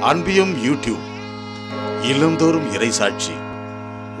அன்பியும் YouTube இல்லந்தோறும் இறைசாட்சி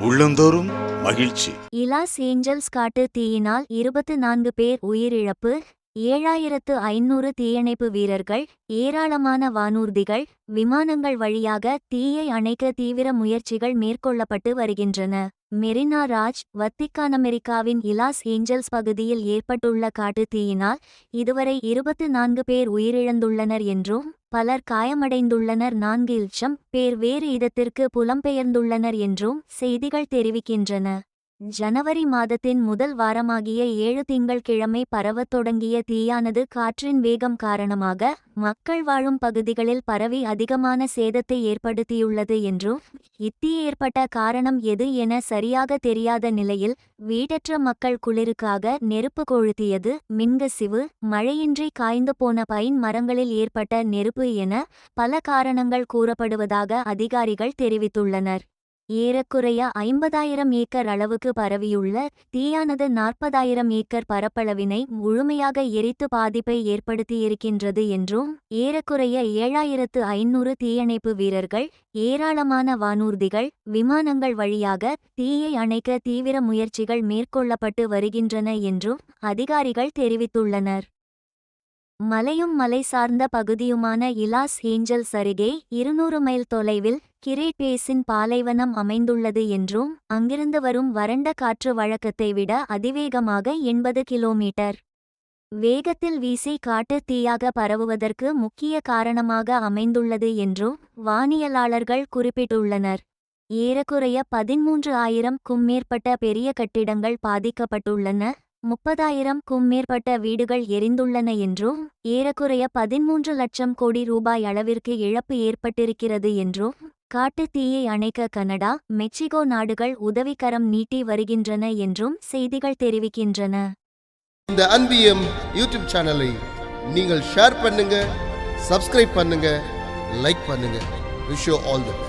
உள்ளந்தோறும் மகிழ்ச்சி. இலாஸ் ஏஞ்சல்ஸ் காட்டு தீயினால் இருபத்து நான்கு பேர் உயிரிழப்பு ஏழாயிரத்து ஐநூறு தீயணைப்பு வீரர்கள் ஏராளமான வானூர்திகள் விமானங்கள் வழியாக தீயை அணைக்க தீவிர முயற்சிகள் மேற்கொள்ளப்பட்டு வருகின்றன. மெரினா ராஜ் வத்திக்கான் அமெரிக்காவின் இலாஸ் ஏஞ்சல்ஸ் பகுதியில் ஏற்பட்டுள்ள காட்டு தீயினால் இதுவரை இருபத்து நான்கு பேர் உயிரிழந்துள்ளனர் என்றும் பலர் காயமடைந்துள்ளனர். நான்கு லட்சம் பேர் வேறு இடத்திற்கு புலம்பெயர்ந்துள்ளனர் என்றும் செய்திகள் தெரிவிக்கின்றன. ஜனவரி மாதத்தின் முதல் வாரமாகிய ஏழு திங்கள் கிழமை பரவத் தொடங்கிய தீயானது காற்றின் வேகம் காரணமாக மக்கள் வாழும் பகுதிகளில் பரவி அதிகமான சேதத்தை ஏற்படுத்தியுள்ளது என்றும் இத்தீ ஏற்பட்ட காரணம் எது என சரியாக தெரியாத நிலையில் வீடற்ற மக்கள் குளிருக்காக நெருப்பு கொழுத்தியது மின்கசிவு மழையின்றி காய்ந்து போன பைன் மரங்களில் ஏற்பட்ட நெருப்பு என பல காரணங்கள் கூறப்படுவதாக அதிகாரிகள் தெரிவித்துள்ளனர். ஏறக்குறைய ஐம்பதாயிரம் ஏக்கர் அளவுக்கு பரவியுள்ள தீயானது நாற்பதாயிரம் ஏக்கர் பரப்பளவினை முழுமையாக எரித்து பாதிப்பை ஏற்படுத்தியிருக்கின்றது என்றும் ஏறக்குறைய ஏழாயிரத்து ஐநூறு தீயணைப்பு வீரர்கள் ஏராளமான வானூர்திகள் விமானங்கள் வழியாக தீயை அணைக்க தீவிர முயற்சிகள் மேற்கொள்ளப்பட்டு வருகின்றன என்றும் அதிகாரிகள் தெரிவித்துள்ளனர். மலையும் மலை சார்ந்த பகுதியுமான இலாஸ் ஏஞ்சல்ஸ் அருகே இருநூறு மைல் தொலைவில் கிரேட் பாலைவனம் அமைந்துள்ளது என்றும் அங்கிருந்து வரும் வறண்ட காற்று வழக்கத்தை விட அதிவேகமாக எண்பது கிலோமீட்டர். வேகத்தில் வீசி காட்டுத் தீயாக பரவுவதற்கு முக்கிய காரணமாக அமைந்துள்ளது என்றும் வானியலாளர்கள் குறிப்பிட்டுள்ளனர். ஏறக்குறைய பதிமூன்று ஆயிரம் மேற்பட்ட பெரிய கட்டிடங்கள் பாதிக்கப்பட்டுள்ளன முப்பதாயிரம் கும் மேற்பட்ட வீடுகள் எரிந்துள்ளன என்றும் ஏறக்குறைய பதிமூன்று லட்சம் கோடி ரூபாய் அளவிற்கு இழப்பு ஏற்பட்டிருக்கிறது என்றும் காட்டுத் தீயை அணைக்க கனடா மெக்சிகோ நாடுகள் உதவிக்கரம் நீட்டி வருகின்றன என்றும் செய்திகள் தெரிவிக்கின்றன. இந்த அன்பியம் யூடியூப் சேனலை நீங்கள் ஷேர் பண்ணுங்க சப்ஸ்கிரைப் பண்ணுங்க லைக் பண்ணுங்க. Wish all the best